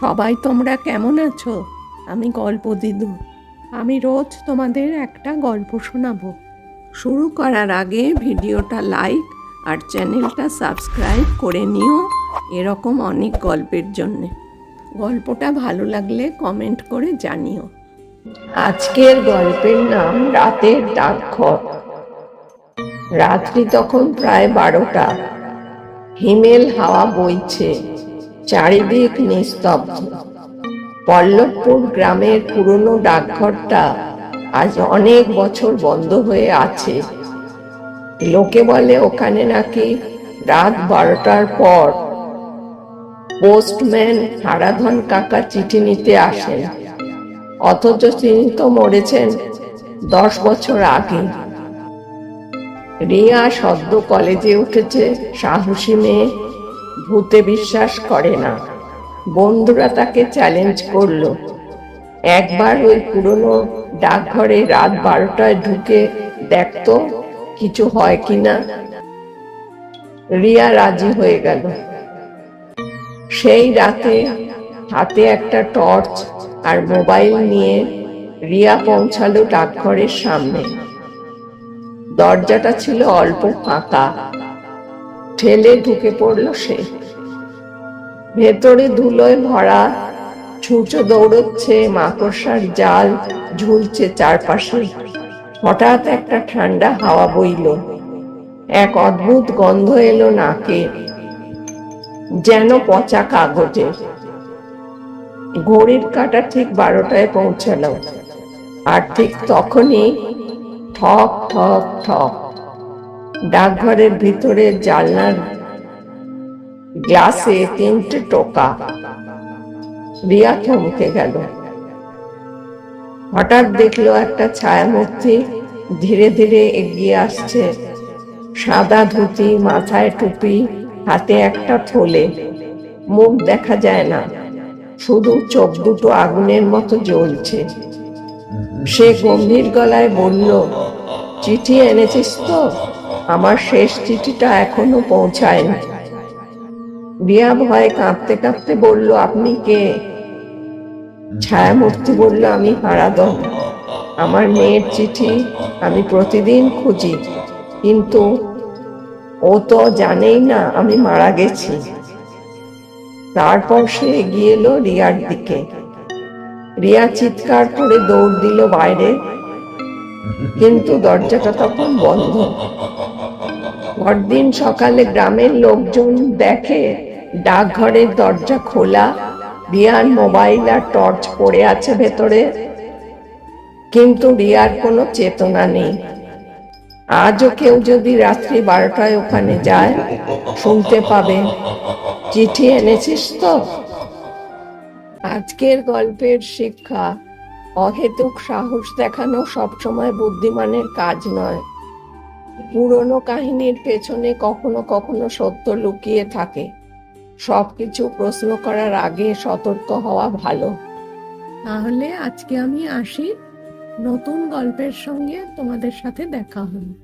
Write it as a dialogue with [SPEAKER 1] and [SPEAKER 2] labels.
[SPEAKER 1] সবাই তোমরা কেমন আছো? আমি গল্প দিদু। আমি রোজ তোমাদের একটা গল্প শোনাবো। শুরু করার আগে ভিডিওটা লাইক আর চ্যানেলটা সাবস্ক্রাইব করে নিও এরকম অনেক গল্পের জন্যে। গল্পটা ভালো লাগলে কমেন্ট করে জানিও। আজকের গল্পের নাম রাতের ডাকঘর রাত্রি তখন প্রায় বারোটা। হিমেল হাওয়া বইছে। চারিদিক নিস্তব্ধ। পল্লবপুর গ্রামের পুরনো ডাকঘরটা আজ অনেক বছর বন্ধ হয়ে আছে। লোকে বলে ওখানে নাকি রাত বারোটার পর পোস্টম্যান হারাধন কাকা চিঠি নিতে আসেন। অথচ তিনি তো মরেছেন দশ বছর আগে। রিয়া সদ্য কলেজে উঠেছে সাহসী মেয়ে ভূতে বিশ্বাস করে না। বন্ধুরা তাকে চ্যালেঞ্জ করল। একবার ওই পুরনো ডাকঘরে রাত বারোটায় ঢুকে দেখতো, কিছু হয় কিনা। রিয়া রাজি হয়ে গেল। সেই রাতে হাতে একটা টর্চ আর মোবাইল নিয়ে রিয়া পৌঁছালো ডাকঘরের সামনে। দরজাটা ছিল অল্প ফাঁকা। ঠেলে ঢুকে পড়ল সে। ভেতরে ধুলোয় ভরা ছুঁচো দৌড়চ্ছে, মাকড়সার জাল ঝুলছে চারপাশে। হঠাৎ একটা ঠান্ডা হাওয়া বইল। এক অদ্ভুত গন্ধ এলো নাকে, যেন পচা কাগজে। ঘড়ির কাটা ঠিক বারোটায় পৌঁছালো। আর ঠিক তখনই ঠক ঠক ঠক। ডাকঘরের ভিতরে জানলার গ্লাসে তিনটে টোকা। রিয়া থমকে গেল। হঠাৎ দেখল একটা ছায়ামূর্তি ধীরে ধীরে এগিয়ে আসছে। সাদা ধুতি, মাথায় টুপি, হাতে একটা থলে। মুখ দেখা যায় না। শুধু চোখ দুটো আগুনের মতো জ্বলছে। সে গম্ভীর গলায় বলল, চিঠি এনেছিস তো? আমার শেষ চিঠিটা এখনও পৌঁছায়নি। রিয়া ভয়ে কাঁপতে কাঁপতে বলল, আপনি কে? ছায়ামূর্তি বলল, আমি হারাদম আমার মেয়ের চিঠি আমি প্রতিদিন খুঁজি। কিন্তু ও তো জানেই না আমি মারা গেছি। তারপর সে এগিয়ে এলো রিয়ার দিকে। রিয়া চিৎকার করে দৌড় দিল বাইরে। কিন্তু দরজাটা তখন বন্ধ। পরদিন সকালে গ্রামের লোকজন দেখে ডাকঘরের দরজা খোলা, রিয়ার মোবাইল আর টর্চ পড়ে আছে ভেতরে। কিন্তু রিয়ার কোনো চেতনা নেই। আজও কেউ যদি রাত্রি বারোটায় ওখানে যায়, শুনতে পাবে, চিঠি এনেছিস তো? আজকের গল্পের শিক্ষা। অহেতুক সাহস দেখানো সবসময় বুদ্ধিমানের কাজ নয়। পুরনো কাহিনীর পেছনে কখনো কখনো সত্য লুকিয়ে থাকে। সবকিছু প্রশ্ন করার আগে সতর্ক হওয়া ভালো। তাহলে আজকে আমি আসি। নতুন গল্পের সঙ্গে তোমাদের সাথে দেখা হলো।